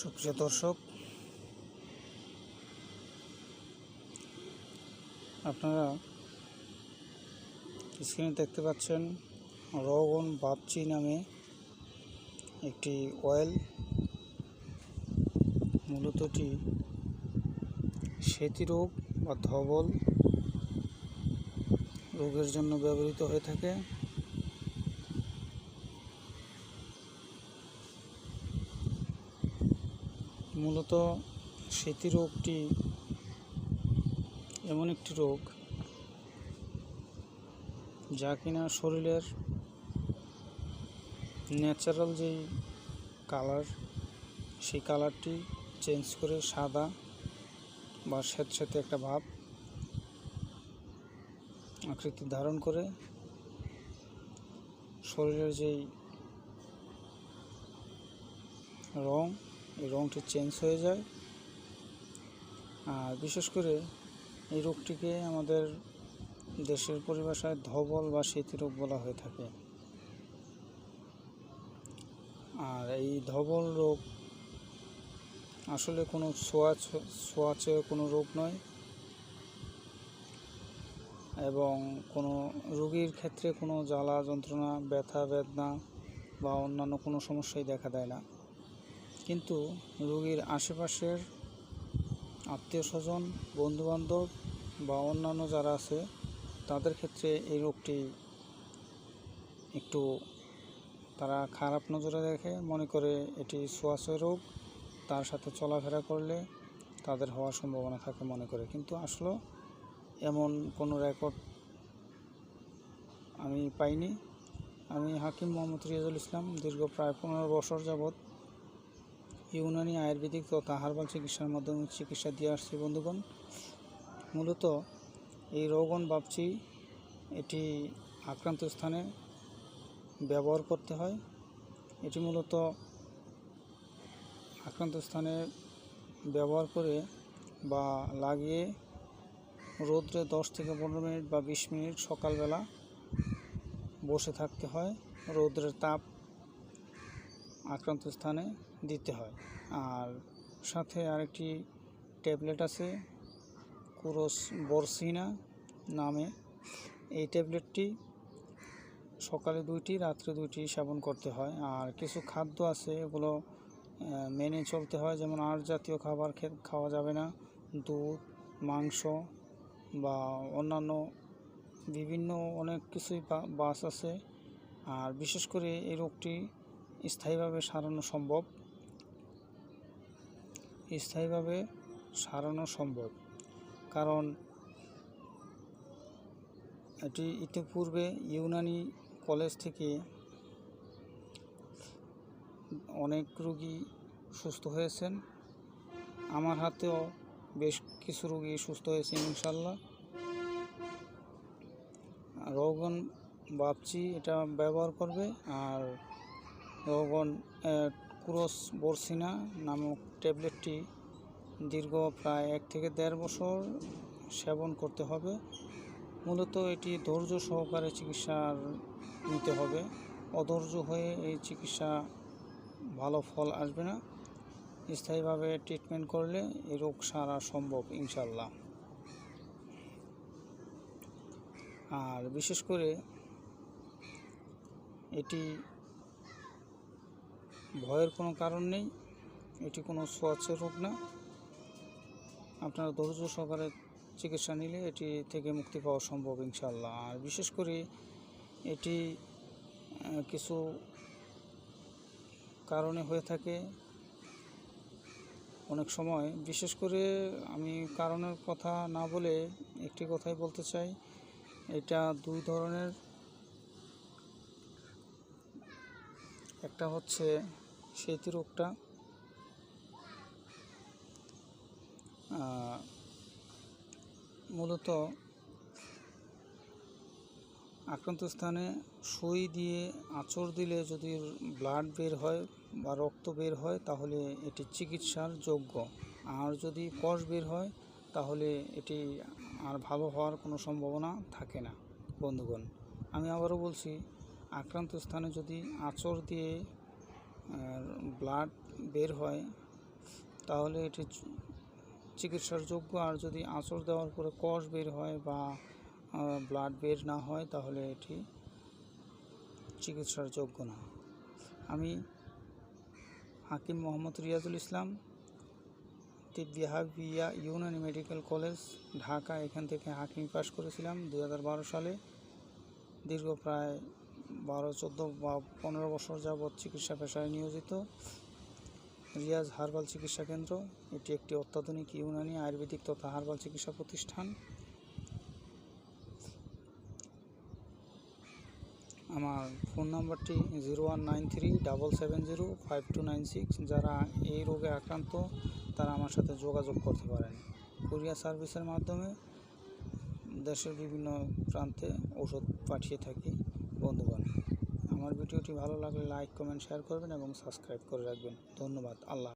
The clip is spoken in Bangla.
সুপ্রিয় দর্শক, আপনারা স্ক্রিনে দেখতে পাচ্ছেন রগন বাপচি নামে একটি অয়েল মূলত এটি সেতি রোগ বা ধবল রোগের জন্য ব্যবহৃত হয়ে থাকে। মূলত সেতি রোগটি এমন একটি রোগ যা কিনা শরীরের ন্যাচারাল যেই কালার সেই কালারটি চেঞ্জ করে সাদা বা স্যাঁতস্যাঁতে একটা ভাব আকৃতি ধারণ করে শরীরের যেই রং রংটি চেঞ্জ হয়ে যায়। আর বিশেষ করে এই রোগটিকে আমাদের দেশের পরিভাষায় ধবল বা রোগ বলা হয়ে থাকে। আর এই ধবল রোগ আসলে কোনো ছোঁয়াচ ছোঁয়াচে কোনো রোগ নয়। এবং কোনো রোগীর ক্ষেত্রে কোনো জ্বালা যন্ত্রণা, ব্যথা, বেদনা বা অন্যান্য কোনো সমস্যাই দেখা দেয় না। কিন্তু রোগীর আশেপাশের আত্মীয় স্বজন বন্ধুবান্ধব বা অন্যান্য যারা আছে, তাদের ক্ষেত্রে এই রোগটি একটু তারা খারাপ নজরে দেখে। মনে করে এটি ছোঁয়াছয় রোগ, তার সাথে চলাফেরা করলে তাদের হওয়ার সম্ভাবনা থাকে মনে করে। কিন্তু আসলে এমন কোনো রেকর্ড আমি পাইনি। আমি হাকিম মোহাম্মদ রিয়াজুল ইসলাম দীর্ঘ প্রায় পনেরো বছর যাবৎ ইউনানি আয়ুর্বেদিক তথা হার্বাল চিকিৎসার মাধ্যমে চিকিৎসা দিয়ে আসছি, বন্ধুগণ। মূলত এই রোগন ভাবছি, এটি আক্রান্ত স্থানে ব্যবহার করতে হয়। এটি মূলত আক্রান্ত স্থানে ব্যবহার করে বা লাগিয়ে রোদ্রে দশ থেকে পনেরো মিনিট বা বিশ মিনিট সকালবেলা বসে থাকতে হয় রৌদ্রের তাপ আক্রান্ত স্থানে। দিতে হয়। আর সাথে আরেকটি ট্যাবলেট আছে, কুরোস বরসিনা নামে। এই ট্যাবলেটটি সকালে দুইটি, রাত্রে দুইটি সেবন করতে হয়। আর কিছু খাদ্য আছে, এগুলো মেনে চলতে হয়। যেমন আর জাতীয় খাবার খাওয়া যাবে না। দুধ, মাংস বা অন্যান্য বিভিন্ন অনেক কিছুই বাস আছে। আর বিশেষ করে এই রোগটি স্থায়ীভাবে সারানো সম্ভব। স্থায়ীভাবে সারানো সম্ভব। কারণ এটি ইতিপূর্বে ইউনানি কলেজ থেকে অনেক রোগী সুস্থ হয়েছেন। আমার হাতেও বেশ কিছু রোগী সুস্থ হয়েছে ইনশাল্লাহ রোগন ভাবছি এটা ব্যবহার করবে আর রোগন ক্রোস বর্সিনা নামক ট্যাবলেটটি দীর্ঘ প্রায় এক থেকে দেড় বছর সেবন করতে হবে। মূলত এটি ধৈর্য সহকারে চিকিৎসার নিতে হবে। অধৈর্য হয়ে এই চিকিৎসা ভালো ফল আসবে না। স্থায়ীভাবে ট্রিটমেন্ট করলে এই রোগ সারা সম্ভব ইনশাল্লাহ আর বিশেষ করে এটি ভয়ের কোনো কারণ নেই। এটি কোনো সোয়াচের রোগ না। আপনারা ধৈর্য সহকারে চিকিৎসা নিলে এটি থেকে মুক্তি পাওয়া সম্ভব ইনশাল্লাহ আর বিশেষ করে এটি কিছু কারণে হয়ে থাকে অনেক সময়। বিশেষ করে আমি কারণের কথা না বলে একটি কথাই বলতে চাই। এটা দুই ধরনের। একটা হচ্ছে সেতু রোগটা মূলত আক্রান্ত স্থানে সুই দিয়ে আঁচড় দিলে যদি ব্লাড বের হয় বা রক্ত বের হয়, তাহলে এটি চিকিৎসার যোগ্য। আর যদি কষ বের হয়, তাহলে এটি আর ভালো হওয়ার কোনো সম্ভাবনা থাকে না। বন্ধুগণ, আমি আবারও বলছি, আক্রান্ত স্থানে যদি আঁচড় দিয়ে ব্লাড বের হয়, তাহলে এটি চিকিৎসার যোগ্য। আর যদি আঁচড় দেওয়ার পরে কষ বের হয় বা ব্লাড বের না হয়, তাহলে এটি চিকিৎসার যোগ্য না। আমি হাকিম মোহাম্মদ রিয়াজুল ইসলাম তিব্বিহাবিয়া ইউনানি মেডিকেল কলেজ, ঢাকা। এখান থেকে হাকিম পাশ করেছিলাম দু হাজার বারো সালে। দীর্ঘ প্রায় বারো, চোদ্দ বা পনেরো বছর যাবৎ চিকিৎসা পেশায় নিয়োজিত। রিয়াজ হার্বাল চিকিৎসা কেন্দ্র, এটি একটি অত্যাধুনিক ইউনানি আয়ুর্বেদিক তথা হার্বাল চিকিৎসা প্রতিষ্ঠান। আমার ফোন নাম্বারটি zero one nine three double seven zero five two nine six. যারা এই রোগে আক্রান্ত, তারা আমার সাথে যোগাযোগ করতে পারেন। কুরিয়ার সার্ভিসের মাধ্যমে দেশের বিভিন্ন প্রান্তে ওষুধ পাঠিয়ে থাকি। বন্ধুগণ। আমার ভিডিওটি ভালো লাগলে লাইক কমেন্ট শেয়ার করবেন এবং সাবস্ক্রাইব করে রাখবেন। ধন্যবাদ। আল্লাহ